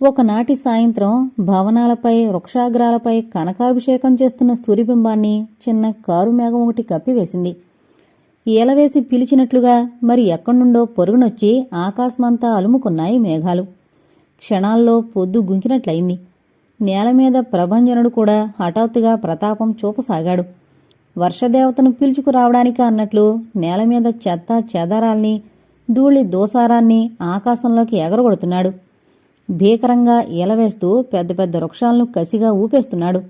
ఒకనాటి సాయంత్రం భవనాలపై వృక్షాగ్రాలపై కనకాభిషేకం చేస్తున్న సూర్యబింబాన్ని చిన్న కారు మేఘం ఒకటి కప్పివేసింది. ఏలవేసి పిలిచినట్లుగా మరి ఎక్కడ్నుండో పొరుగునొచ్చి ఆకాశమంతా అలుముకున్నాయి మేఘాలు. క్షణాల్లో పొద్దు గుంకినట్లయింది నేల మీద ప్రభంజనుడు కూడా హఠాత్తుగా ప్రతాపం చూపసాగాడు. వర్షదేవతను పిలుచుకురావడానికి అన్నట్లు నేల మీద చెత్త చెదారాల్ని ధూళి దోసారాన్ని ఆకాశంలోకి ఎగరగొడుతున్నాడు. భీకరంగా ఈలవేస్తూ పెద్ద పెద్ద వృక్షాలను కసిగా ఊపేస్తున్నాడు.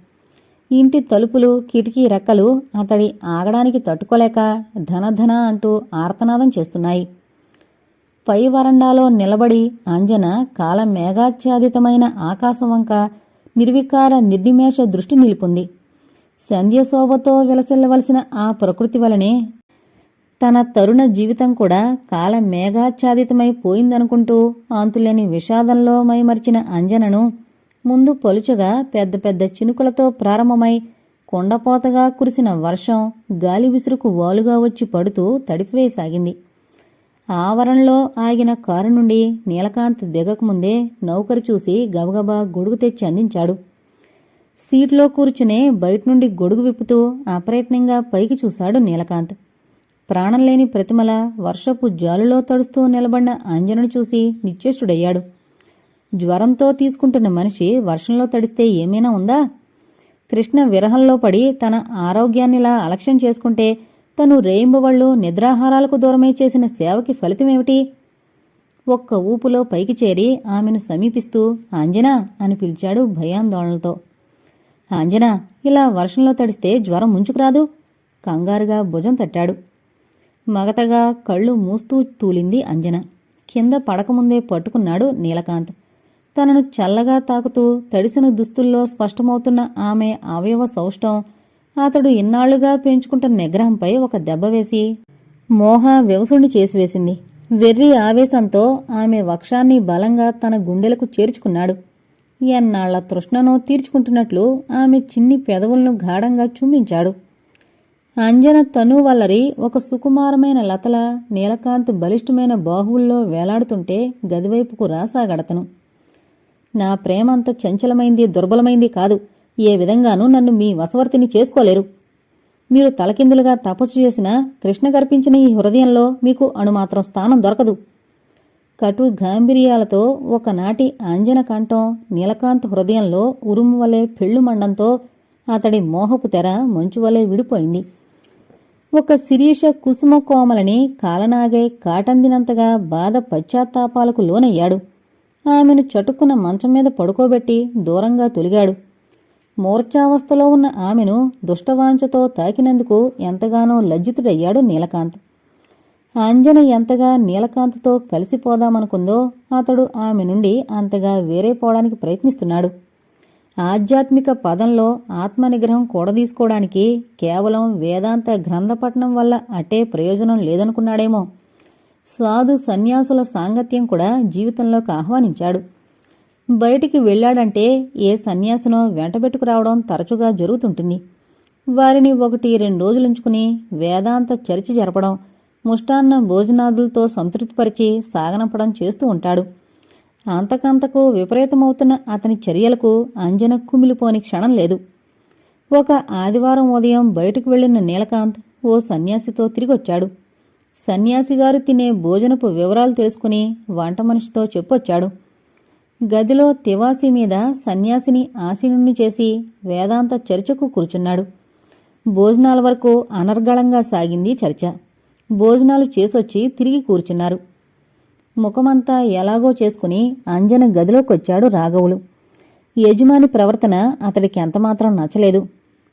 ఇంటి తలుపులు కిటికీ రెక్కలు అతడి ఆగడానికి తట్టుకోలేక ధనధన అంటూ ఆర్తనాదం చేస్తున్నాయి. పై వరండాలో నిలబడి అంజన కాల మేఘాచ్ఛాదితమైన ఆకాశం వంక నిర్వికార నిర్నిమేష దృష్టి నిలిపింది. సంధ్యశోభతో విలసిల్లవలసిన ఆ ప్రకృతి వలనే తన తరుణ జీవితం కూడా కాల మేఘాచ్ఛాదితమై పోయిందనుకుంటూ ఆంతులేని విషాదంలో మైమర్చిన అంజనను ముందు పలుచగా పెద్ద పెద్ద చినుకులతో ప్రారంభమై కొండపోతగా కురిసిన వర్షం గాలి విసురుకు వాలుగా వచ్చి పడుతూ తడిపివేయసాగింది. ఆవరణలో ఆగిన కారు నుండి నీలకాంత్ దిగకముందే నౌకరు చూసి గబగబా గొడుగు తెచ్చి అందించాడు. సీట్లో కూర్చునే బయట నుండి గొడుగు విప్పుతూ అప్రయత్నంగా పైకి చూశాడు నీలకాంత్. ప్రాణం లేని ప్రతిమల వర్షపు జాలులో తడుస్తూ నిలబడిన అంజనను చూసి నిశ్చేష్టుడయ్యాడు. జ్వరంతో తీసుకుంటున్న మనిషి వర్షంలో తడిస్తే ఏమైనా ఉందా? కృష్ణ విరహంలో పడి తన ఆరోగ్యాన్నిలా అలక్ష్యం చేసుకుంటే తను రేయింబవళ్ళు నిద్రాహారాలకు దూరమై చేసిన సేవకి ఫలితమేమిటి ఒక్క ఊపులో పైకి చేరి ఆమెను సమీపిస్తూ ఆంజనా అని పిలిచాడు భయాందోళనలతో. ఆంజనా ఇలా వర్షంలో తడిస్తే జ్వరం ముంచుకురాదు కంగారుగా భుజం తట్టాడు. మగతగా కళ్ళు మూస్తూ తూలింది అంజన. కింద పడకముందే పట్టుకున్నాడు నీలకాంత్. తనను చల్లగా తాకుతూ తడిసిన దుస్తుల్లో స్పష్టమవుతున్న ఆమె అవయవ సౌష్టం అతడు ఇన్నాళ్ళుగా పెంచుకుంటున్న నిగ్రహంపై ఒక దెబ్బ వేసి మోహ వ్యవసుణ్ణి చేసివేసింది. వెర్రి ఆవేశంతో ఆమె వక్షాన్ని బలంగా తన గుండెలకు చేర్చుకున్నాడు. ఎన్నాళ్ళ తృష్ణను తీర్చుకుంటున్నట్లు ఆమె చిన్ని పెదవులను గాఢంగా చుమ్మించాడు అంజన తను వల్లరి ఒక సుకుమారమైన లతల నీలకాంత్ బలిష్టమైన బాహువుల్లో వేలాడుతుంటే గదివైపుకు రాసాగడతను. నా ప్రేమంత చంచలమైంది దుర్బలమైంది కాదు. ఏ విధంగానూ నన్ను మీ వసవర్తిని చేసుకోలేరు. మీరు తలకిందులుగా తపస్సు చేసిన కృష్ణ గర్పించిన ఈ హృదయంలో మీకు అణుమాత్రం స్థానం దొరకదు. కటు గాంభీర్యాలతో ఒకనాటి అంజన కంఠం నీలకాంత్ హృదయంలో ఉరుము వలె పెళ్ళుమండంతో అతడి మోహపు తెర మంచు వలె విడిపోయింది. ఒక శిరీష కుసుమ కోమలని కాలనాగై కాటందినంతగా బాధ పశ్చాత్తాపాలకు లోనయ్యాడు. ఆమెను చటుక్కున మంచం మీద పడుకోబెట్టి దూరంగా తొలిగాడు. మూర్ఛావస్థలో ఉన్న ఆమెను దుష్టవాంఛతో తాకినందుకు ఎంతగానో లజ్జితుడయ్యాడు నీలకాంత్. అంజన ఎంతగా నీలకాంత్తో కలిసిపోదామనుకుందో అతడు ఆమె నుండి అంతగా వేరైపోవడానికి ప్రయత్నిస్తున్నాడు. ఆధ్యాత్మిక పదంలో ఆత్మనిగ్రహం కూడదీసుకోవడానికి కేవలం వేదాంత గ్రంథపట్నం వల్ల అటే ప్రయోజనం లేదనుకున్నాడేమో. సాధు సన్యాసుల సాంగత్యం కూడా జీవితంలోకి ఆహ్వానించాడు. బయటికి వెళ్ళాడంటే ఏ సన్యాసినో వెంటబెట్టుకురావడం తరచుగా జరుగుతుంటుంది. వారిని ఒకటి రెండు రోజులుంచుకుని వేదాంత చర్చ జరపడం ముష్టాన్న భోజనాదులతో సంతృప్తిపరిచి సాగనంపడం చేస్తూ ఉంటాడు. అంతకంతకు విపరీతమవుతున్న అతని చర్యలకు అంజన కుమిలిపోని క్షణం లేదు. ఒక ఆదివారం ఉదయం బయటకు వెళ్ళిన నీలకాంత్ ఓ సన్యాసితో తిరిగొచ్చాడు. సన్యాసిగారు తినే భోజనపు వివరాలు తెలుసుకుని వంట మనిషితో చెప్పొచ్చాడు. గదిలో తివాసి మీద సన్యాసిని ఆసీనుణ్ణి చేసి వేదాంత చర్చకు కూర్చున్నాడు. భోజనాల వరకు అనర్గళంగా సాగింది చర్చ. భోజనాలు చేసొచ్చి తిరిగి కూర్చున్నారు. ముఖమంతా ఎలాగో చేసుకుని అంజన గదిలోకొచ్చాడు రాఘవులు. యజమాని ప్రవర్తన అతడికి ఎంతమాత్రం నచ్చలేదు.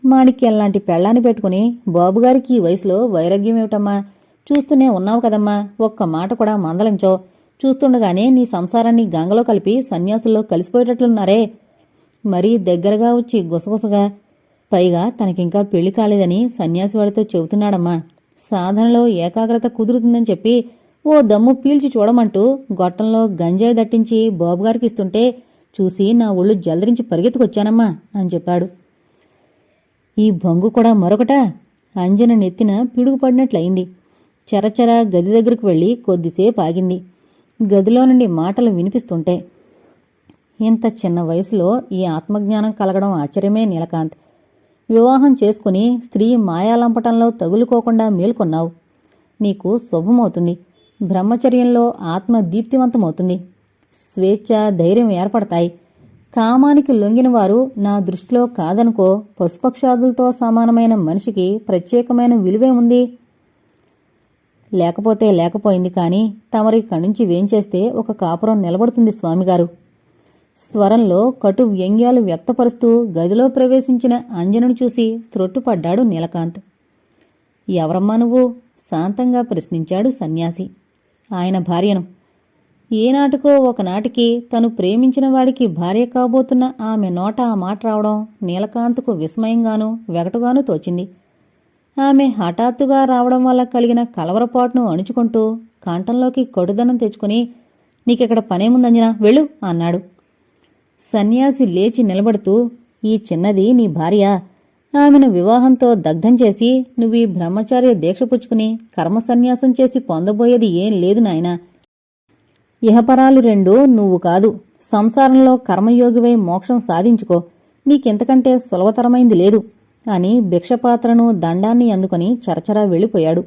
మాణిక్యంలాంటి పెళ్ళాన్ని పెట్టుకుని బాబుగారికి ఈ వయసులో వైరాగ్యమేమిటమ్మా చూస్తూనే ఉన్నావు కదమ్మా. ఒక్క మాట కూడా మందలించో. చూస్తుండగానే నీ సంసారాన్ని గంగలో కలిపి సన్యాసుల్లో కలిసిపోయేటట్లున్నారే. మరీ దగ్గరగా వచ్చి గుసగుసగా. పైగా తనకింకా పెళ్ళి కాలేదని సన్యాసివాడితో చెబుతున్నాడమ్మా. సాధనలో ఏకాగ్రత కుదురుతుందని చెప్పి ఓ దమ్ము పీల్చి చూడమంటూ గొట్టంలో గంజాయి దట్టించి బాబుగారికి ఇస్తుంటే చూసి నా ఒళ్ళు జలదరించి పరిగెత్తుకొచ్చానమ్మా అని చెప్పాడు. ఈ భంగు కూడా మరొకట? అంజన నెత్తిన పిడుగుపడినట్లయింది. చరచర గది దగ్గరకు వెళ్ళి కొద్దిసేపు ఆగింది. గదిలో నుండి మాటలు వినిపిస్తుంటే ఇంత చిన్న వయసులో ఈ ఆత్మజ్ఞానం కలగడం ఆశ్చర్యమే నీలకాంత్. వివాహం చేసుకుని స్త్రీ మాయాలంపటంలో తగులుకోకుండా మేల్కొన్నావు. నీకు శుభమవుతుంది. బ్రహ్మచర్యంలో ఆత్మ దీప్తివంతమవుతుంది స్వేచ్ఛ ధైర్యం ఏర్పడతాయి. కామానికి లొంగిన వారు నా దృష్టిలో కాదనుకో పశుపక్షాదులతో సమానమైన మనిషికి ప్రత్యేకమైన విలువే ఉంది. లేకపోతే లేకపోయింది కానీ తమరి ఇక్కడి వేంచేస్తే ఒక కాపురం నిలబడుతుంది స్వామిగారు. స్వరంలో కటు వ్యంగ్యాలు వ్యక్తపరుస్తూ గదిలో ప్రవేశించిన అంజనును చూసి త్రొట్టుపడ్డాడు నీలకాంత్. ఎవరమ్మా నువ్వు? శాంతంగా ప్రశ్నించాడు సన్యాసి. ఆయన భార్యను. ఏనాటికో ఒకనాటికి తను ప్రేమించిన వాడికి భార్య కాబోతున్న ఆమె నోట ఆ మాట రావడం నీలకాంత్కు విస్మయంగానూ వెగటుగానూ తోచింది. ఆమె హఠాత్తుగా రావడం వల్ల కలిగిన కలవరపాటును అణుచుకుంటూ కంఠంలోకి కడుదనం తెచ్చుకుని నీకిక్కడ పనేముందంజనా? వెళ్ళు అన్నాడు. సన్యాసి లేచి నిలబడుతూ ఈ చిన్నది నీ భార్య. ఆమెను వివాహంతో దగ్ధం చేసి నువ్వు ఈ బ్రహ్మచార్య దీక్ష పుచ్చుకుని కర్మ సన్యాసం చేసి పొందబోయేది ఏం లేదు నాయనా. ఇహపరాలు రెండు నువ్వు కాదు. సంసారంలో కర్మయోగివై మోక్షం సాధించుకో. నీకెంతకంటే సులభతరమైంది లేదు అని భిక్షపాత్రను దండాన్ని అందుకొని చరచరా వెళ్ళిపోయాడు.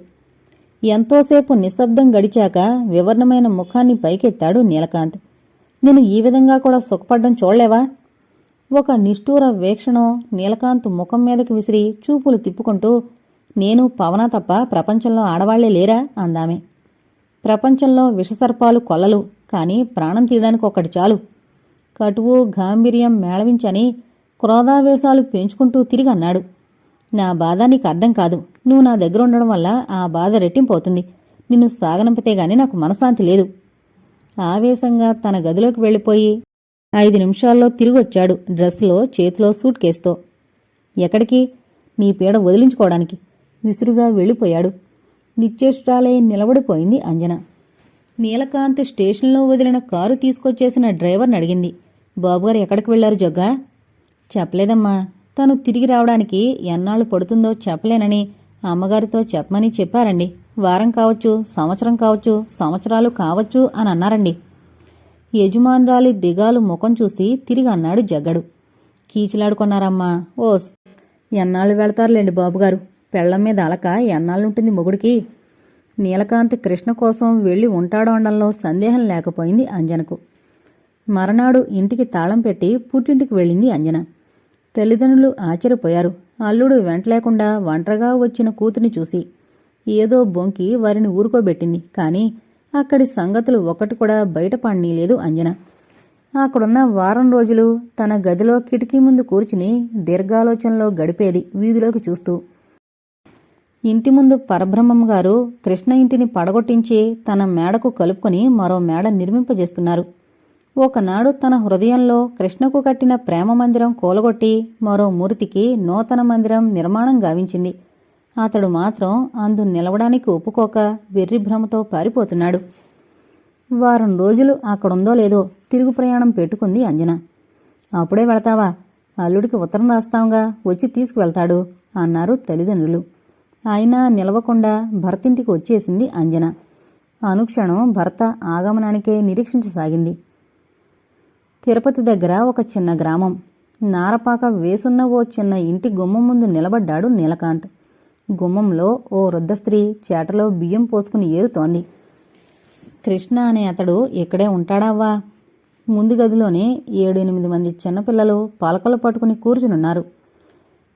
ఎంతోసేపు నిశ్శబ్దం గడిచాక వివర్ణమైన ముఖాన్ని పైకెత్తాడు నీలకాంత్. నేను ఈ విధంగా కూడా సుఖపడ్డం చూడలేవా? ఒక నిష్ఠూర వీక్షణం నీలకాంత్ ముఖం మీదకి విసిరి చూపులు తిప్పుకుంటూ నేను పవన తప్ప ప్రపంచంలో ఆడవాళ్ళే లేరా? అందామే. ప్రపంచంలో విషసర్పాలు కొల్లలు కానీ ప్రాణం తీయడానికి ఒకటి చాలు. కటువు గాంభీర్యం మేళవించని క్రోధావేశాలు పెంచుకుంటూ తిరిగి అన్నాడు. నా బాధ నీకు అర్థం కాదు. నువ్వు నా దగ్గర ఉండడం వల్ల ఆ బాధ రెట్టింపోతుంది. నిన్ను సాగనంపితే గాని నాకు మనశాంతి లేదు. ఆవేశంగా తన గదిలోకి వెళ్ళిపోయి ఐదు నిమిషాల్లో తిరిగొచ్చాడు డ్రెస్లో చేతిలో సూట్ కేసుతో. ఎక్కడికి? నీ పీడ వదిలించుకోవడానికి. విసురుగా వెళ్ళిపోయాడు. నిశ్చేష్టాలై నిలబడిపోయింది అంజన. నీలకాంత్ స్టేషన్లో వదిలిన కారు తీసుకొచ్చేసిన డ్రైవర్ని అడిగింది. బాబుగారు ఎక్కడికి వెళ్ళారు జగ్గా? చెప్పలేదమ్మా. తను తిరిగి రావడానికి ఎన్నాళ్ళు పడుతుందో చెప్పలేనని అమ్మగారితో చెప్పమని చెప్పారండి. వారం కావచ్చు సంవత్సరం కావచ్చు సంవత్సరాలు కావచ్చు అని అన్నారండి. యజమానురాలి దిగాలు ముఖం చూసి తిరిగి అన్నాడు జగ్గడు. కీచులాడుకున్నారమ్మా ఓస్. ఎన్నాళ్ళు వెళతారులేండి బాబుగారు? పెళ్ళం మీద అలక ఎన్నాళ్ళుంటుంది మొగుడికి? నీలకాంత్ కృష్ణ కోసం వెళ్ళి ఉంటాడోండంలో సందేహం లేకపోయింది అంజనకు. మరనాడు ఇంటికి తాళం పెట్టి పుట్టింటికి వెళ్ళింది అంజన. తల్లిదండ్రులు ఆశ్చర్యపోయారు. అల్లుడు వెంటలేకుండా ఒంటరిగా వచ్చిన కూతుని చూసి ఏదో బొంకి వారిని ఊరుకోబెట్టింది. కానీ అక్కడి సంగతులు ఒకటి కూడా బయటపడనీలేదు అంజన. అక్కడున్న వారం రోజులు తన గదిలో కిటికీ ముందు కూర్చుని దీర్ఘాలోచనలో గడిపేది వీధిలోకి చూస్తూ. ఇంటి ముందు పరబ్రహ్మం గారు కృష్ణ ఇంటిని పడగొట్టించి తన మేడకు కలుపుకొని మరో మేడ నిర్మింపజేస్తున్నారు. ఒకనాడు తన హృదయంలో కృష్ణకు కట్టిన ప్రేమ మందిరం కూలగొట్టి మరో మూర్తికి నూతన మందిరం నిర్మాణం గావించింది. అతడు మాత్రం అందు నిలవడానికి ఒప్పుకోక వెర్రి భ్రమతో పారిపోతున్నాడు. వారం రోజులు అక్కడుందో లేదో తిరుగు ప్రయాణం పెట్టుకుంది అంజన. అప్పుడే వెళతావా? అల్లుడికి ఉత్తరం రాస్తాంగా వచ్చి తీసుకువెళ్తాడు అన్నారు తల్లిదండ్రులు. అయినా నిలవకుండా భర్తింటికి వచ్చేసింది అంజన. అనుక్షణం భర్త ఆగమనానికే నిరీక్షించసాగింది. తిరుపతి దగ్గర ఒక చిన్న గ్రామం. నారపాక వేసున్న ఓ చిన్న ఇంటి గుమ్మం ముందు నిలబడ్డాడు నీలకాంత్. గుమ్మంలో ఓ వృద్ధ స్త్రీ చేటలో బియ్యం పోసుకుని ఏరుతోంది. కృష్ణ అనే అతడు ఇక్కడే ఉంటాడావా ముందు గదిలోనే ఏడు ఎనిమిది మంది చిన్నపిల్లలు పలకలు పట్టుకుని కూర్చునున్నారు.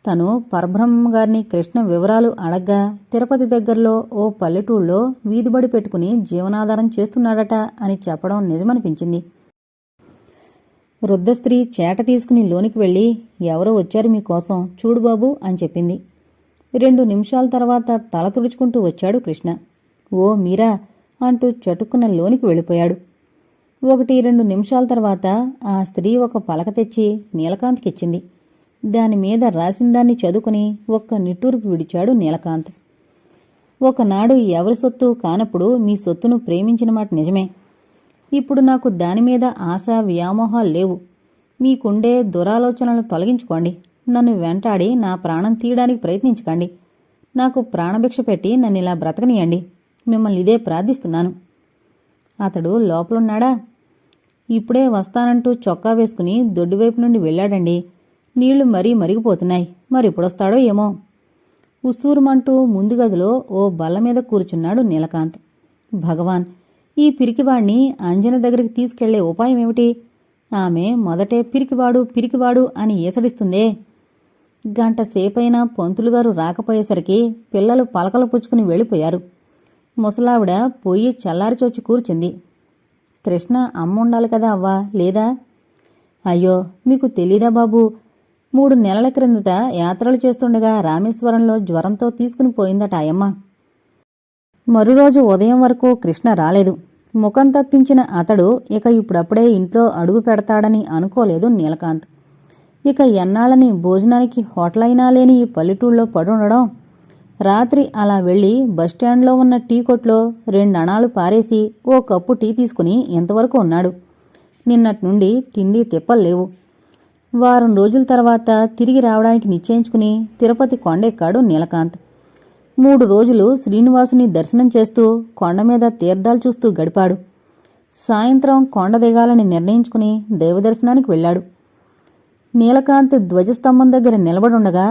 తను పరబ్రహ్మ గారిని కృష్ణ వివరాలు అడగ్గా తిరుపతి దగ్గరలో ఓ పల్లెటూళ్ళలో వీధిబడి పెట్టుకుని జీవనాధారం చేస్తున్నాడట అని చెప్పడం నిజమనిపించింది. వృద్ధ స్త్రీ చేట తీసుకుని లోనికి వెళ్ళి ఎవరో వచ్చారు మీకోసం చూడు బాబు అని చెప్పింది. రెండు నిమిషాల తర్వాత తల తుడుచుకుంటూ వచ్చాడు కృష్ణ. ఓ మీరా అంటూ చటుక్కున లోనికి వెళ్ళిపోయాడు. ఒకటి రెండు నిమిషాల తర్వాత ఆ స్త్రీ ఒక పలక తెచ్చి నీలకాంత్కిచ్చింది. దాని మీద రాసిందాన్ని చదువుకుని ఒక్క నిట్టూర్పు విడిచాడు నీలకాంత్. ఒకనాడు ఎవరి సొత్తు కానప్పుడు మీ సొత్తును ప్రేమించిన మాట నిజమే. ఇప్పుడు నాకు దాని మీద ఆశ వ్యామోహాలు లేవు. మీకుండే దురాలోచనలు తొలగించుకోండి. నన్ను వెంటాడి నా ప్రాణం తీయడానికి ప్రయత్నించకండి. నాకు ప్రాణభిక్ష పెట్టి నన్ను ఇలా బ్రతకనియండి. మిమ్మల్ని ఇదే ప్రార్థిస్తున్నాను. అతడు లోపలున్నాడా? ఇప్పుడే వస్తానంటూ చొక్కా వేసుకుని దొడ్డివైపు నుండి వెళ్ళాడండి. నీళ్ళు మరీ మరిగిపోతున్నాయి. మరి ఎప్పుడొస్తాడో ఏమో. ఉస్సూరుమంటూ ముందు గదిలో ఓ బల్ల మీద కూర్చున్నాడు నీలకాంత్. భగవాన్ ఈ పిరికివాణ్ణి అంజన దగ్గరికి తీసుకెళ్ళే ఉపాయం ఏమిటి ఆమె మొదటే పిరికివాడు పిరికివాడు అని ఏసడిస్తుందే. గంట సేపైనా పంతులుగారు రాకపోయేసరికి పిల్లలు పలకలు పుచ్చుకుని వెళ్ళిపోయారు. ముసలావిడ పొయ్యి చల్లారిచొచ్చి కూర్చుంది. కృష్ణ అమ్ముండాలి కదా అవ్వా లేదా? అయ్యో మీకు తెలీదా బాబు? మూడు నెలల క్రిందట యాత్రలు చేస్తుండగా రామేశ్వరంలో జ్వరంతో తీసుకుని పోయిందట ఆయమ్మ. మరురోజు ఉదయం వరకు కృష్ణ రాలేదు. ముఖం తప్పించిన అతడు ఇక ఇప్పుడప్పుడే ఇంట్లో అడుగు పెడతాడని అనుకోలేదు నీలకాంత్. ఇక ఎన్నాళ్ళని భోజనానికి హోటల్ అయినా లేని ఈ పల్లెటూళ్ళలో పడుండడం? రాత్రి అలా వెళ్ళి బస్టాండ్లో ఉన్న టీ కొట్లో రెండు అణాలు పారేసి ఓ కప్పు టీ తీసుకుని ఇంతవరకు ఉన్నాడు. నిన్నటి నుండి తిండి తిప్పలేవు వారం రోజుల తర్వాత తిరిగి రావడానికి నిశ్చయించుకుని తిరుపతి కొండెక్కాడు నీలకాంత్. మూడు రోజులు శ్రీనివాసుని దర్శనం చేస్తూ కొండ మీద తీర్థాలు చూస్తూ గడిపాడు. సాయంత్రం కొండ దిగాలని నిర్ణయించుకుని దైవదర్శనానికి వెళ్ళాడు. నీలకాంత్ ధ్వజస్తంభం దగ్గర నిలబడుండగా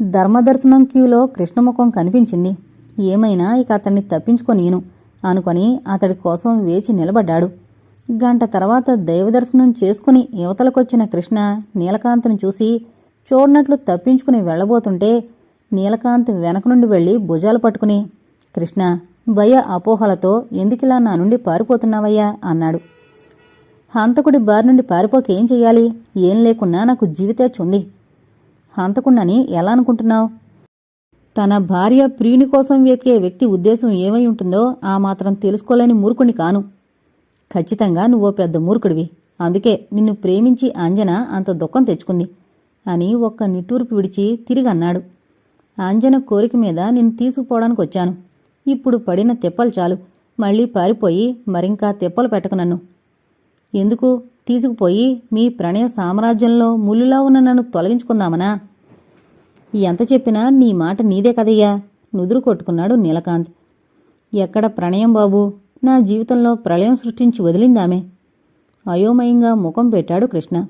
ధర్మదర్శనం క్యూలో కృష్ణముఖం కనిపించింది. ఏమైనా ఇక అతన్ని తప్పించుకొనియను అనుకొని అతడి కోసం వేచి నిలబడ్డాడు. గంట తర్వాత దైవదర్శనం చేసుకుని యువతలకొచ్చిన కృష్ణ నీలకాంత్ను చూసి చూడనట్లు తప్పించుకుని వెళ్ళబోతుంటే నీలకాంత్ వెనక నుండి వెళ్ళి భుజాలు పట్టుకుని కృష్ణ భయ అపోహలతో ఎందుకిలా నా నుండి పారిపోతున్నావయ్యా? అన్నాడు. హంతకుడి బారి నుండి పారిపోకేం చెయ్యాలి? ఏం లేకున్నా నాకు జీవితేచ్చుంది హంతకుండని ఎలా అనుకుంటున్నావు? తన భార్య ప్రియుని కోసం వెతికే వ్యక్తి ఉద్దేశం ఏమై ఉంటుందో ఆ మాత్రం తెలుసుకోలేని మూర్ఖుని కాను. ఖచ్చితంగా నువ్వో పెద్ద మూర్ఖుడివి. అందుకే నిన్ను ప్రేమించి అంజన అంత దుఃఖం తెచ్చుకుంది అని ఒక్క నిట్టూర్పు విడిచి తిరిగి అన్నాడు. అంజన కోరిక మీద నిన్ను తీసుకుపోవడానికి వచ్చాను. ఇప్పుడు పడిన తెప్పలు చాలు. మళ్ళీ పారిపోయి మరింకా తెప్పలు పెట్టకు నన్ను. ఎందుకు? తీసుకుపోయి మీ ప్రణయ సామ్రాజ్యంలో ముల్లులా ఉన్న నన్ను తొలగించుకుందామనా? ఎంత చెప్పినా నీ మాట నీదే కదయ్యా నుదురు కొట్టుకున్నాడు నీలకాంత్. ఎక్కడ ప్రణయం బాబు? నా జీవితంలో ప్రళయం సృష్టించి వదిలిందామే. అయోమయంగా ముఖం పెట్టాడు కృష్ణ.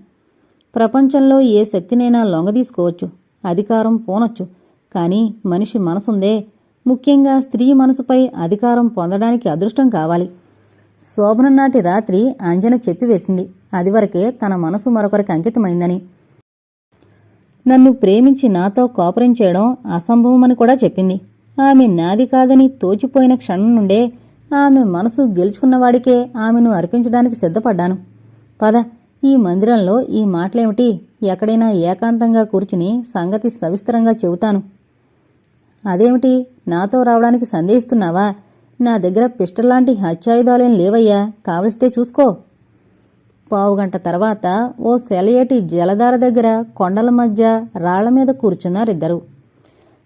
ప్రపంచంలో ఏ శక్తినైనా లొంగదీసుకోవచ్చు అధికారం పోనొచ్చు కానీ మనిషి మనసుందే. ముఖ్యంగా స్త్రీ మనసుపై అధికారం పొందడానికి అదృష్టం కావాలి. శోభనం నాటి రాత్రి అంజన చెప్పివేసింది. అదివరకే తన మనసు మరొకరికి అంకితమైందని. నన్ను ప్రేమించి నాతో కోపరం చేయడం అసంభవమని కూడా చెప్పింది. ఆమె నాది కాదని తోచిపోయిన క్షణం నుండే ఆమె మనసు గెలుచుకున్నవాడికే ఆమెను అర్పించడానికి సిద్ధపడ్డాను. పద ఈ మందిరంలో ఈ మాటలేమిటి? ఎక్కడైనా ఏకాంతంగా కూర్చుని సంగతి సవిస్తరంగా చెబుతాను. అదేమిటి? నాతో రావడానికి సందేహిస్తున్నావా? నా దగ్గర పిస్టల్ లాంటి హత్యాయుధాలేం లేవయ్యా. కావలిస్తే చూసుకో. పావుగంట తర్వాత ఓ సెలయేటి జలధార దగ్గర కొండల మధ్య రాళ్ళ మీద కూర్చున్నారిద్దరు.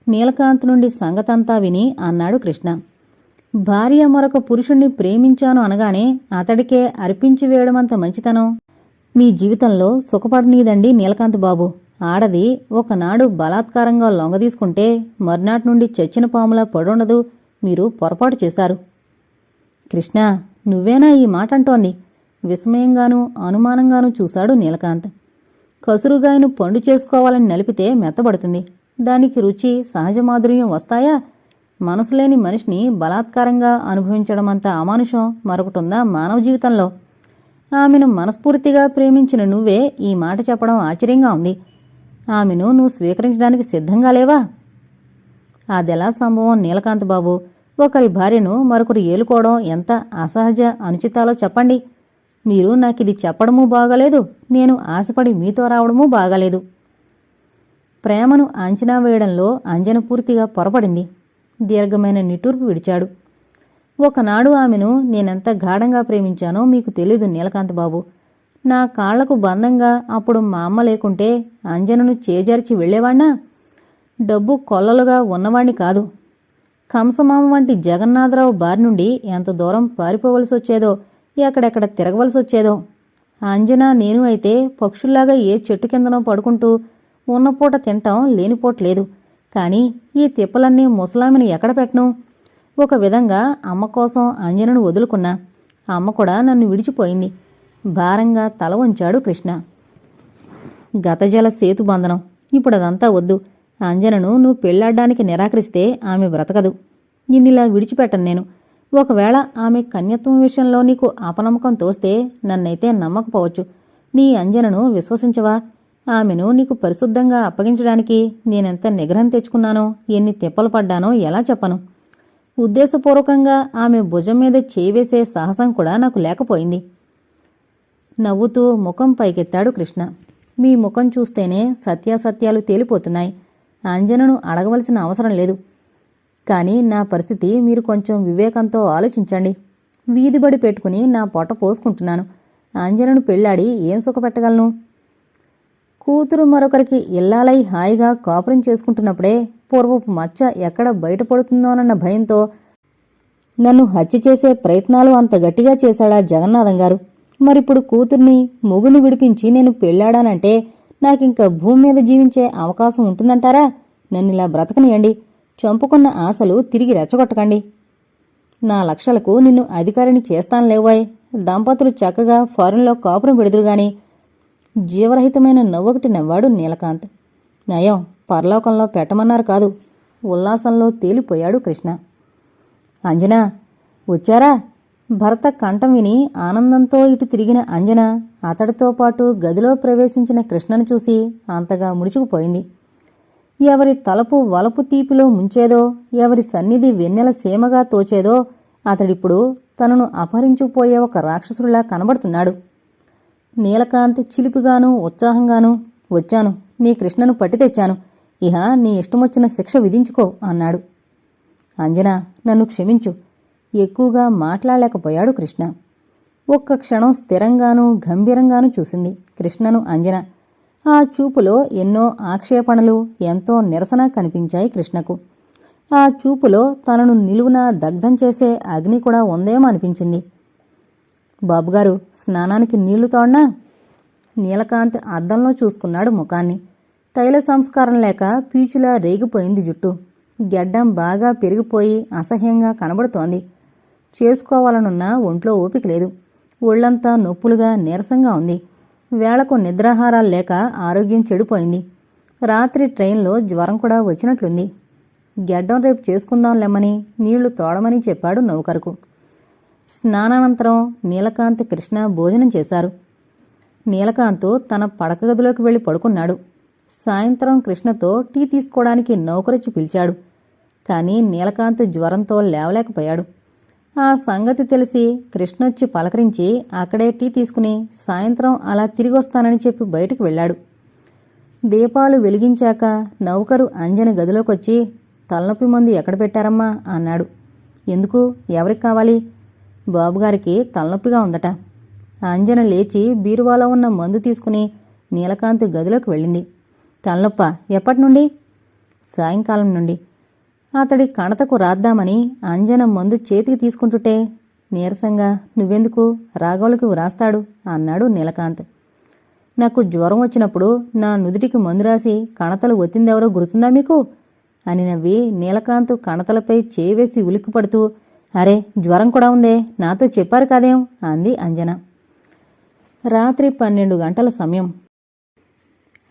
నీలకాంత్ నుండి సంగతంతా విని అన్నాడు కృష్ణ. భార్య మరొక పురుషుణ్ణి ప్రేమించాను అనగానే అతడికే అర్పించి వేయడమంత మంచితనం. మీ జీవితంలో సుఖపడనీదండి నీలకాంత్ బాబు. ఆడది ఒకనాడు బలాత్కారంగా లొంగదీసుకుంటే మర్నాటి నుండి చచ్చిన పాములా పడుండదు మీరు పొరపాటు చేశారు. కృష్ణ నువ్వేనా ఈ మాట అంటోంది విస్మయంగానూ అనుమానంగానూ చూశాడు నీలకాంత్. కసురుగాయను పండు చేసుకోవాలని నలిపితే మెత్తబడుతుంది. దానికి రుచి సహజ మాధుర్యం వస్తాయా? మనసులేని మనిషిని బలాత్కారంగా అనుభవించడమంత అమానుషం మరొకటుందా మానవ జీవితంలో? ఆమెను మనస్ఫూర్తిగా ప్రేమించిన నువ్వే ఈ మాట చెప్పడం ఆశ్చర్యంగా ఉంది. ఆమెను నువ్వు స్వీకరించడానికి సిద్ధంగా లేవా? అదెలా సంభవం నీలకాంత్ బాబు? ఒకరి భార్యను మరొకరు ఏలుకోవడం ఎంత అసహజ అనుచితాలో చెప్పండి. మీరు నాకిది చెప్పడమూ బాగాలేదు నేను ఆశపడి మీతో రావడమూ బాగాలేదు. ప్రేమను అంచనా వేయడంలో అంజన పూర్తిగా పొరపడింది. దీర్ఘమైన నిట్టూర్పు విడిచాడు. ఒకనాడు ఆమెను నేనెంత గాఢంగా ప్రేమించానో మీకు తెలీదు నీలకాంత్ బాబు. నా కాళ్ళకు బంధంగా అప్పుడు మా అమ్మ లేకుంటే అంజనను చేజార్చి వెళ్ళేవాణ్ణా? డబ్బు కొల్లలుగా ఉన్నవాణ్ణి కాదు. కంసమామ వంటి జగన్నాథరావు బారి నుండి ఎంత దూరం పారిపోవలసి వచ్చేదో ఎక్కడెక్కడ తిరగవలసి వచ్చేదో. అంజన నేను అయితే పక్షుల్లాగా ఏ చెట్టు కిందనో పడుకుంటూ ఉన్నపూట తింటాం లేనిపోట్లేదు కానీ ఈ తిప్పలన్నీ ముసలామిని ఎక్కడ పెట్టను? ఒక విధంగా అమ్మ కోసం అంజనను వదులుకున్నా. అమ్మ కూడా నన్ను విడిచిపోయింది. భారంగా తల వంచాడు కృష్ణ. గతజల సేతుబంధనం ఇప్పుడు అదంతా వద్దు. అంజనను నువ్వు పెళ్ళాడ్డానికి నిరాకరిస్తే ఆమె బ్రతకదు. నిన్నిలా విడిచిపెట్టను నేను. ఒకవేళ ఆమె కన్యత్వం విషయంలో నీకు అపనమ్మకం తోస్తే నన్నైతే నమ్మకపోవచ్చు. నీ అంజనను విశ్వసించవా? ఆమెను నీకు పరిశుద్ధంగా అప్పగించడానికి నేనెంత నిగ్రహం తెచ్చుకున్నానో ఎన్ని తిప్పలు పడ్డానో ఎలా చెప్పను? ఉద్దేశపూర్వకంగా ఆమె భుజం మీద చేయివేసే సాహసం కూడా నాకు లేకపోయింది. నవ్వుతూ ముఖం పైకెత్తాడు కృష్ణ. మీ ముఖం చూస్తేనే సత్యాసత్యాలు తేలిపోతున్నాయి. అంజనను అడగవలసిన అవసరం లేదు. కానీ నా పరిస్థితి మీరు కొంచెం వివేకంతో ఆలోచించండి. వీధిబడి పెట్టుకుని నా పొట్ట పోసుకుంటున్నాను. అంజనను పెళ్ళాడి ఏం సుఖపెట్టగలను? కూతురు మరొకరికి ఇల్లాలై హాయిగా కాపురం చేసుకుంటున్నప్పుడే పూర్వపు మచ్చ ఎక్కడ బయటపడుతుందోనన్న భయంతో నన్ను హత్య చేసే ప్రయత్నాలు అంత గట్టిగా చేశాడా జగన్నాథం గారు. మరిప్పుడు కూతుర్ని మొగుని విడిపించి నేను పెళ్ళాడానంటే నాకింక భూమి మీద జీవించే అవకాశం ఉంటుందంటారా? నన్నిలా బ్రతకనియండి. చంపుకున్న ఆశలు తిరిగి రెచ్చగొట్టకండి. నా లక్షలకు నిన్ను అధికారిని చేస్తాను లేవాయ్. దంపతులు చక్కగా ఫారెన్లో కాపురం పెడుదురుగాని జీవరహితమైన నవ్వొకటి నవ్వాడు నీలకాంత్. నయం పరలోకంలో పెట్టమన్నారు కాదు. ఉల్లాసంలో తేలిపోయాడు కృష్ణ. అంజనా వచ్చారా? భర్త కంఠం విని ఆనందంతో ఇటు తిరిగిన అంజన అతడితో పాటు గదిలో ప్రవేశించిన కృష్ణను చూసి అంతగా ముడుచుకుపోయింది. ఎవరి తలపు వలపు తీపిలో ముంచేదో ఎవరి సన్నిధి వెన్నెల సీమగా తోచేదో అతడిప్పుడు తనను అపహరించుకుపోయే ఒక రాక్షసుడిలా కనబడుతున్నాడు. నీలకాంత్ చిలిపిగాను ఉత్సాహంగాను వచ్చాను నీ కృష్ణను పట్టి తెచ్చాను ఇహ నీ ఇష్టమొచ్చిన శిక్ష విధించుకో అన్నాడు. అంజన నన్ను క్షమించు ఎక్కువగా మాట్లాడలేకపోయాడు కృష్ణ. ఒక్క క్షణం స్థిరంగానూ గంభీరంగానూ చూసింది కృష్ణను అంజన. ఆ చూపులో ఎన్నో ఆక్షేపణలు ఎంతో నిరసన కనిపించాయి కృష్ణకు. ఆ చూపులో తనను నిలువున దగ్ధం చేసే అగ్ని కూడా ఉందేమో అనిపించింది. బాబుగారు స్నానానికి నీళ్ళు తోడనా? నీలకాంత్ అద్దంలో చూసుకున్నాడు ముఖాన్ని. తైల సంస్కారం లేక పీచులా రేగిపోయింది జుట్టు. గెడ్డం బాగా పెరిగిపోయి అసహ్యంగా కనబడుతోంది. చేసుకోవాలనున్న ఒంట్లో ఓపిక లేదు. ఒళ్ళంతా నొప్పులుగా నీరసంగా ఉంది. వేళకు నిద్రాహారాలు లేక ఆరోగ్యం చెడిపోయింది. రాత్రి ట్రైన్లో జ్వరం కూడా వచ్చినట్లుంది. గెడ్డం రేపు చేసుకుందాం లెమ్మని నీళ్ళు తోడమని చెప్పాడు నౌకరుకు. స్నానానంతరం నీలకాంత్ కృష్ణ భోజనం చేశారు. నీలకాంత్ తన పడక గదిలోకి వెళ్ళి పడుకున్నాడు. సాయంత్రం కృష్ణతో టీ తీసుకోవడానికి నౌకరొచ్చి పిలిచాడు. కానీ నీలకాంత్ జ్వరంతో లేవలేకపోయాడు. ఆ సంగతి తెలిసి కృష్ణొచ్చి పలకరించి అక్కడే టీ తీసుకుని సాయంత్రం అలా తిరిగొస్తానని చెప్పి బయటికి వెళ్ళాడు. దీపాలు వెలిగించాక నౌకరు అంజన గదిలోకొచ్చి తలనొప్పి మందు ఎక్కడ పెట్టారమ్మా? అన్నాడు. ఎందుకు? ఎవరికి కావాలి? బాబుగారికి తలనొప్పిగా ఉందట. అంజన లేచి బీరువాలో ఉన్న మందు తీసుకుని నీలకాంతి గదిలోకి వెళ్ళింది. తలనొప్ప ఎప్పటి నుండి? సాయంకాలం నుండి. అతడి కణతకు రాద్దామని అంజనం మందు చేతికి తీసుకుంటుంటే నీరసంగా నువ్వెందుకు రాఘవులకి వ్రాస్తాడు? అన్నాడు నీలకాంత్. నాకు జ్వరం వచ్చినప్పుడు నా నుదుటికి మందు రాసి కణతలు ఒత్తిందెవరో గుర్తుందా మీకు? అని నవ్వి నీలకాంత్ కణతలపై చేవేసి ఉలిక్కిపడుతూ అరే జ్వరం కూడా ఉందే నాతో చెప్పారు కాదేం? అంది అంజన. రాత్రి పన్నెండు గంటల సమయం.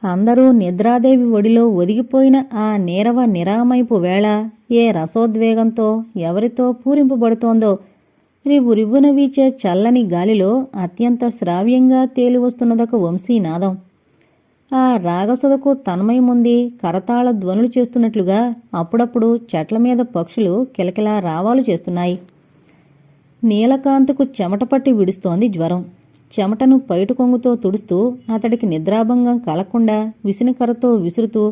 అందరూ నిద్రాదేవి ఒడిలో ఒదిగిపోయిన ఆ నీరవ నిరామైపు వేళ ఏ రసోద్వేగంతో ఎవరితో పూరింపబడుతోందో రివ్వు రివ్వున వీచే చల్లని గాలిలో అత్యంత శ్రావ్యంగా తేలివస్తున్నదొక వంశీనాదం. ఆ రాగసుదకు తన్మయముంది కరతాళ ధ్వనులు చేస్తున్నట్లుగా అప్పుడప్పుడు చెట్ల మీద పక్షులు కిలకిలా రావాలు చేస్తున్నాయి. నీలకాంతకు చెమటపట్టి విడుస్తోంది జ్వరం. చెమటను పైటు కొంగుతో తుడుస్తూ అతడికి నిద్రాభంగం కలగకుండా విసినకరతో విసురుతూ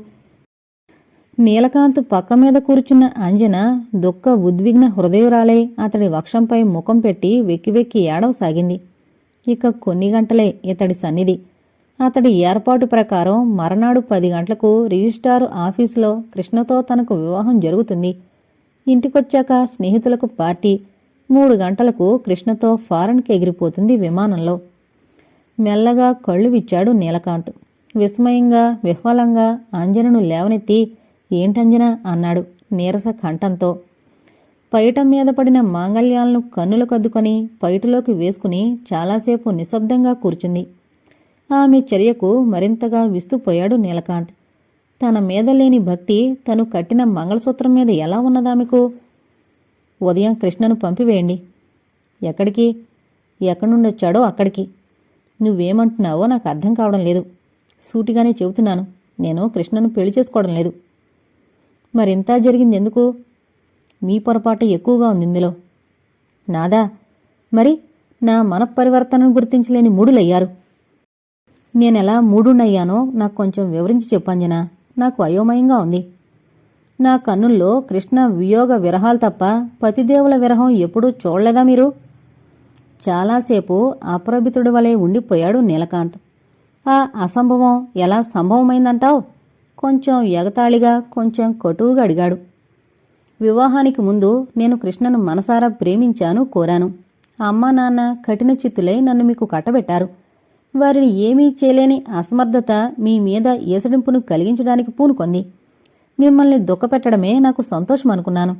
నీలకాంత్ పక్క మీద కూర్చున్న అంజన దుఃఖ ఉద్విగ్న హృదయురాలై అతడి వక్షంపై ముఖం పెట్టి వెక్కి వెక్కి ఏడవసాగింది. ఇక కొన్ని గంటలే ఇతడి సన్నిధి. అతడి ఏర్పాటు ప్రకారం మరనాడు పది గంటలకు రిజిస్టారు ఆఫీసులో కృష్ణతో తనకు వివాహం జరుగుతుంది. ఇంటికొచ్చాక స్నేహితులకు పార్టీ మూడు గంటలకు కృష్ణతో ఫారెన్కి ఎగిరిపోతుంది విమానంలో. మెల్లగా కళ్ళు విచ్చాడు నీలకాంత్. విస్మయంగా విహ్వలంగా అంజనను లేవనెత్తి ఏంటంజన? అన్నాడు నీరస కంఠంతో. పైట మీద పడిన మాంగల్యాలను కన్నులు కద్దుకొని పైటలోకి వేసుకుని చాలాసేపు నిశ్శబ్దంగా కూర్చుంది. ఆమె చర్యకు మరింతగా విస్తుపోయాడు నీలకాంత్. తన మీద లేని భక్తి తను కట్టిన మంగళసూత్రం మీద ఎలా ఉన్నదామెకు? ఉదయం కృష్ణను పంపివేయండి. ఎక్కడికి? ఎక్కడి నుండి వచ్చాడో అక్కడికి. నువ్వేమంటున్నావో నాకు అర్థం కావడం లేదు. సూటిగానే చెబుతున్నాను. నేను కృష్ణను పెళ్ళి చేసుకోవడం లేదు. మరింతా జరిగింది ఎందుకు మీ పొరపాటు ఎక్కువగా ఉంది ఇందులో. నాదా మరి నా మనపరివర్తనను గుర్తించలేని మూడులయ్యారు నేనెలా మూడునయ్యానో నాకు కొంచెం వివరించి చెప్పంజనా నాకు అయోమయంగా ఉంది. నా కన్నుల్లో కృష్ణ వియోగ విరహాలు తప్ప పతిదేవుల విరహం ఎప్పుడూ చూడలేదా మీరు? చాలాసేపు అప్రభితుడి వలె ఉండిపోయాడు నీలకాంత్. ఆ అసంభవం ఎలా సంభవమైందంటావు? కొంచెం ఎగతాళిగా కొంచెం కటువుగా అడిగాడు. వివాహానికి ముందు నేను కృష్ణను మనసారా ప్రేమించాను కోరాను. అమ్మా నాన్న కఠిన చిత్తులై నన్ను మీకు కట్టబెట్టారు. వారిని ఏమీ చేయలేని అసమర్థత మీ మీద ఏసడింపును కలిగించడానికి పూనుకొంది. మిమ్మల్ని దుఃఖపెట్టడమే నాకు సంతోషం అనుకున్నాను.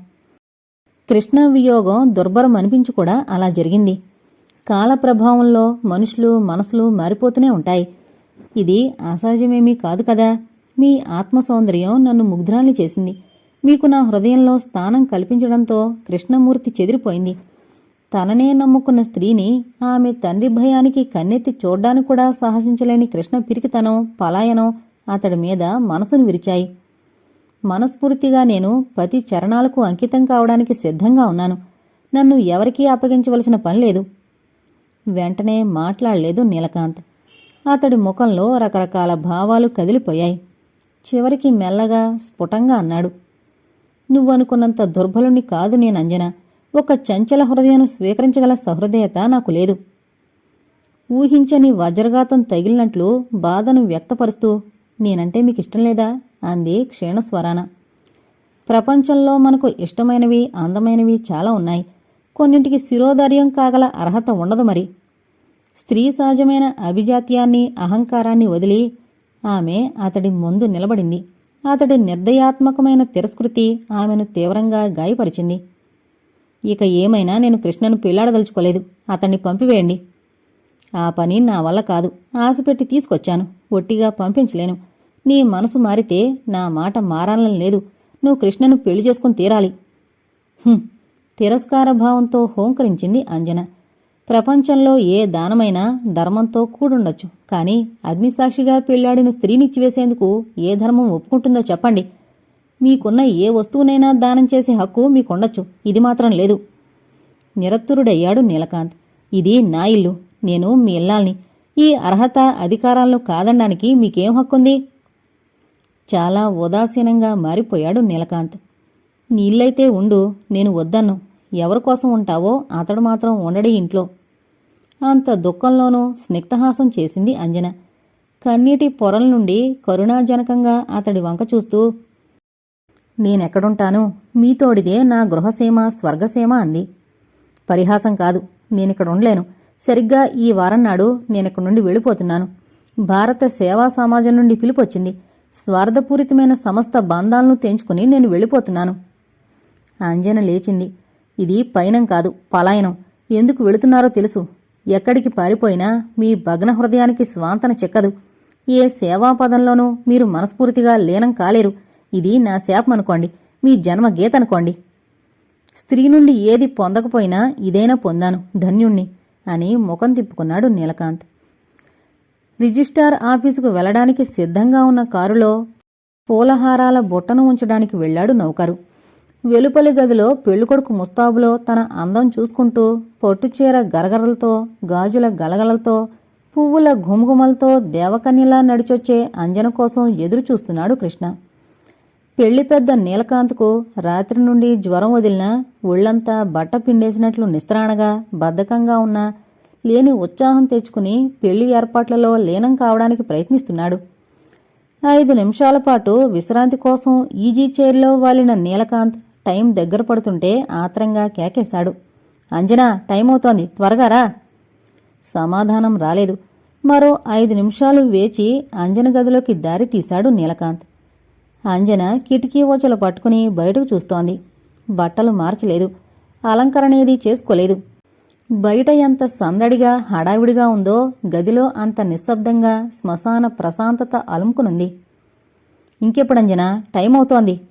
కృష్ణ వియోగం దుర్భరం అనిపించి కూడా అలా జరిగింది. కాల ప్రభావంలో మనుషులు మనసులు మారిపోతూనే ఉంటాయి. ఇది అసహజమేమీ కాదు కదా. మీ ఆత్మ సౌందర్యం నన్ను ముగ్ధురాలి చేసింది. మీకు నా హృదయంలో స్థానం కల్పించడంతో కృష్ణమూర్తి చెదిరిపోయింది. తననే నమ్ముకున్న స్త్రీని ఆమె తండ్రి భయానికి కన్నెత్తి చూడ్డానికి కూడా సాహసించలేని కృష్ణ పిరికితనం పలాయనం అతడి మీద మనసును విరిచాయి. మనస్ఫూర్తిగా నేను ప్రతి చరణాలకు అంకితం కావడానికి సిద్ధంగా ఉన్నాను. నన్ను ఎవరికీ అప్పగించవలసిన పని లేదు. వెంటనే మాట్లాడలేదు నీలకాంత్. అతడి ముఖంలో రకరకాల భావాలు కదిలిపోయాయి. చివరికి మెల్లగా స్ఫుటంగా అన్నాడు. నువ్వనుకున్నంత దుర్బలుని కాదు నేను అంజన. ఒక చంచల హృదయం స్వీకరించగల సహృదయత నాకు లేదు. ఊహించని వజ్రఘాతం తగిలినట్లు బాధను వ్యక్తపరుస్తూ నేనంటే మీకు ఇష్టం లేదా? అంది క్షీణస్వరాన ప్రపంచంలో మనకు ఇష్టమైనవి అందమైనవి చాలా ఉన్నాయి. కొన్నింటికి శిరోధర్యం కాగల అర్హత ఉండదు మరి. స్త్రీ సహజమైన అభిజాత్యాన్ని అహంకారాన్ని వదిలి ఆమె అతడి ముందు నిలబడింది. అతడి నిర్దయాత్మకమైన తిరస్కృతి ఆమెను తీవ్రంగా గాయపరిచింది. ఇక ఏమైనా నేను కృష్ణను పెళ్ళాడదలుచుకోలేదు. అతన్ని పంపివేయండి. ఆ పని నా వల్ల కాదు. ఆశపెట్టి తీసుకొచ్చాను. ఒట్టిగా పంపించలేను. నీ మనసు మారితే నా మాట మారాలని లేదు. నువ్వు కృష్ణను పెళ్ళి చేసుకుని తీరాలి. తిరస్కార భావంతో హోంకరించింది అంజన. ప్రపంచంలో ఏ దానమైనా ధర్మంతో కూడుండొచ్చు. కానీ అగ్నిసాక్షిగా పెళ్ళాడిన స్త్రీనిచ్చివేసేందుకు ఏ ధర్మం ఒప్పుకుంటుందో చెప్పండి. మీకున్న ఏ వస్తువునైనా దానం చేసే హక్కు మీకుండొచ్చు. ఇది మాత్రం లేదు. నిరత్తురుడయ్యాడు నీలకాంత్. ఇది నా ఇల్లు. నేను మీ ఇల్లాల్ని. ఈ అర్హత అధికారాలను కాదనడానికి మీకేం హక్కుంది? చాలా ఉదాసీనంగా మారిపోయాడు నీలకాంత్. నీళ్ళైతే ఉండు నేను వద్దన్ను. ఎవరి కోసం ఉంటావో అతడు మాత్రం ఉండడి ఇంట్లో. అంత దుఃఖంలోనూ స్నిగ్ధహాసం చేసింది అంజన. కన్నీటి పొరల నుండి కరుణాజనకంగా అతడి వంక చూస్తూ నేనెక్కడుంటాను? మీతోడిదే నా గృహసీమ స్వర్గసీమ అంది. పరిహాసం కాదు నేనిక్కడ ఉండలేను సరిగ్గా ఈ వారం నాడు నేనిక్కడి నుండి వెళ్ళిపోతున్నాను. భారత సేవా సమాజం నుండి పిలుపొచ్చింది స్వార్థపూరితమైన సమస్త బంధాలను తెంచుకుని నేను వెళ్ళిపోతున్నాను. అంజన లేచింది. ఇది పయనం కాదు పలాయనం. ఎందుకు వెళుతున్నారో తెలుసు. ఎక్కడికి పారిపోయినా మీ భగ్న హృదయానికి స్వాంతన చెక్కదు. ఏ సేవాపదంలోనూ మీరు మనస్ఫూర్తిగా లీనం కాలేరు. ఇది నా శాపమనుకోండి మీ జన్మ గీతనుకోండి స్త్రీ నుండి ఏది పొందకపోయినా ఇదైనా పొందాను ధన్యుణ్ణి అని ముఖం తిప్పుకున్నాడు నీలకాంత్. రిజిస్ట్రార్ ఆఫీసుకు వెళ్ళడానికి సిద్ధంగా ఉన్న కారులో పూలహారాల బుట్టను ఉంచడానికి వెళ్ళాడు నౌకరు. వెలుపలి గదిలో పెళ్ళికొడుకు ముస్తాబులో తన అందం చూసుకుంటూ పొట్టుచీర గరగరలతో గాజుల గలగలతో పువ్వుల ఘుమఘుమలతో దేవకన్యలా నడిచొచ్చే అంజన కోసం ఎదురు చూస్తున్నాడు కృష్ణ. పెళ్ళి పెద్ద నీలకాంత్కు రాత్రి నుండి జ్వరం వదిలిన ఒళ్ళంతా బట్ట పిండేసినట్లు నిస్త్రాణగా బద్ధకంగా ఉన్నా లేని ఉత్సాహం తెచ్చుకుని పెళ్ళి ఏర్పాట్లలో లీనం కావడానికి ప్రయత్నిస్తున్నాడు. ఐదు నిమిషాల పాటు విశ్రాంతి కోసం ఈజీ చైర్లో వాలిన నీలకాంత్ టైం దగ్గర పడుతుంటే ఆత్రంగా కేకేశాడు. అంజనా టైం అవుతోంది. త్వరగా రా. సమాధానం రాలేదు. మరో ఐదు నిమిషాలు వేచి అంజన గదిలోకి దారి తీశాడు నీలకాంత్. అంజన కిటికీ ఓచలు పట్టుకుని బయటకు చూస్తోంది. బట్టలు మార్చలేదు. అలంకరణ ఏది చేసుకోలేదు. బయట ఎంత సందడిగా హడావిడిగా ఉందో గదిలో అంత నిశ్శబ్దంగా శ్మశాన ప్రశాంతత అలుముకునుంది. ఇంకెప్పుడు అంజన టైం అవుతోంది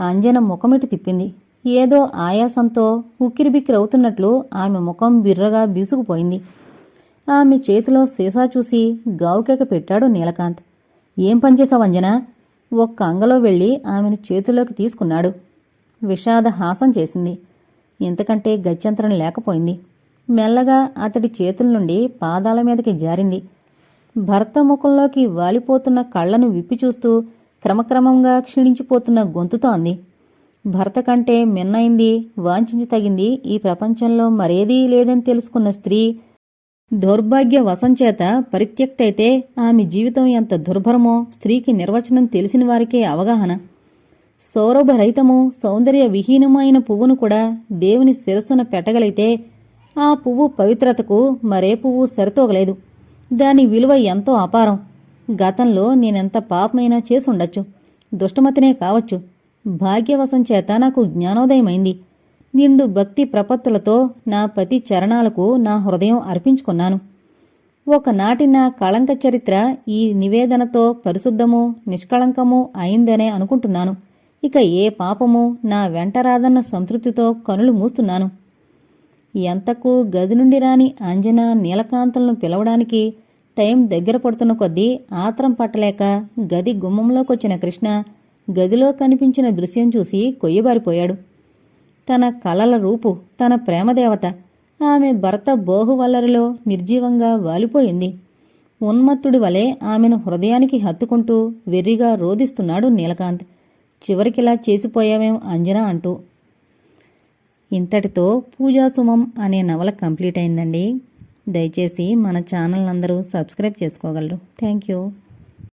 అంజన ముఖమిటి తిప్పింది. ఏదో ఆయాసంతో ఉక్కిరిబిక్కిరి అవుతున్నట్లు ఆమె ముఖం బిర్రగా బీసుకుపోయింది. ఆమె చేతిలో సీసా చూసి గావుకేక పెట్టాడు నీలకాంత్. ఏం పనిచేశావు అంజన? ఒక్క అంగలో వెళ్ళి ఆమెను చేతిలోకి తీసుకున్నాడు. విషాద హాసం చేసింది. ఇంతకంటే గత్యంతరం లేకపోయింది. మెల్లగా అతడి చేతుల నుండి పాదాల మీదకి జారింది. భర్త ముఖంలోకి వాలిపోతున్న కళ్ళను విప్పి చూస్తూ క్రమక్రమంగా క్షీణించిపోతున్న గొంతుతో అంది. భర్త కంటే మిన్నైంది వాంఛించి తగింది ఈ ప్రపంచంలో మరేదీ లేదని తెలుసుకున్న స్త్రీ దౌర్భాగ్య వశంచేత పరిత్యక్తైతే ఆమె జీవితం ఎంత దుర్భరమో స్త్రీకి నిర్వచనం తెలిసిన వారికే అవగాహన. సౌరభరహితము సౌందర్య విహీనమైన పువ్వును కూడా దేవుని శిరస్సున పెట్టగలిగితే ఆ పువ్వు పవిత్రతకు మరే పువ్వు సరితోగలేదు. దాని విలువ ఎంతో అపారం. గతంలో నేనెంత పాపమైనా చేసుండొచ్చు. దుష్టమతినే కావచ్చు. భాగ్యవశం చేత నాకు జ్ఞానోదయమైంది. నిండు భక్తి ప్రపత్తులతో నా పతి చరణాలకు నా హృదయం అర్పించుకున్నాను. ఒకనాటి నా కళంక చరిత్ర ఈ నివేదనతో పరిశుద్ధము నిష్కళంకము అయిందనే అనుకుంటున్నాను. ఇక ఏ పాపము నా వెంట రాదన్న సంతృప్తితో కనులు మూస్తున్నాను. ఎంతకు గది నుండి రాని అంజనా నీలకాంతలను పిలవడానికి టైం దగ్గర పడుతున్న కొద్దీ ఆత్రం పట్టలేక గది గుమ్మంలోకొచ్చిన కృష్ణ గదిలో కనిపించిన దృశ్యం చూసి కొయ్యబారిపోయాడు. తన కలల రూపు తన ప్రేమదేవత ఆమె భర్త బోహువల్లరిలో నిర్జీవంగా వాలిపోయింది. ఉన్మత్తుడి వలె ఆమెను హృదయానికి హత్తుకుంటూ వెర్రిగా రోదిస్తున్నాడు నీలకాంత్. చివరికిలా చేసిపోయావేం అంజనా అంటూ. ఇంతటితో పూజాసుమం అనే నవల కంప్లీట్ అయిందండి. దయచేసి మన ఛానల్ అందరూ సబ్స్క్రైబ్ చేసుకోగలరు. Thank you.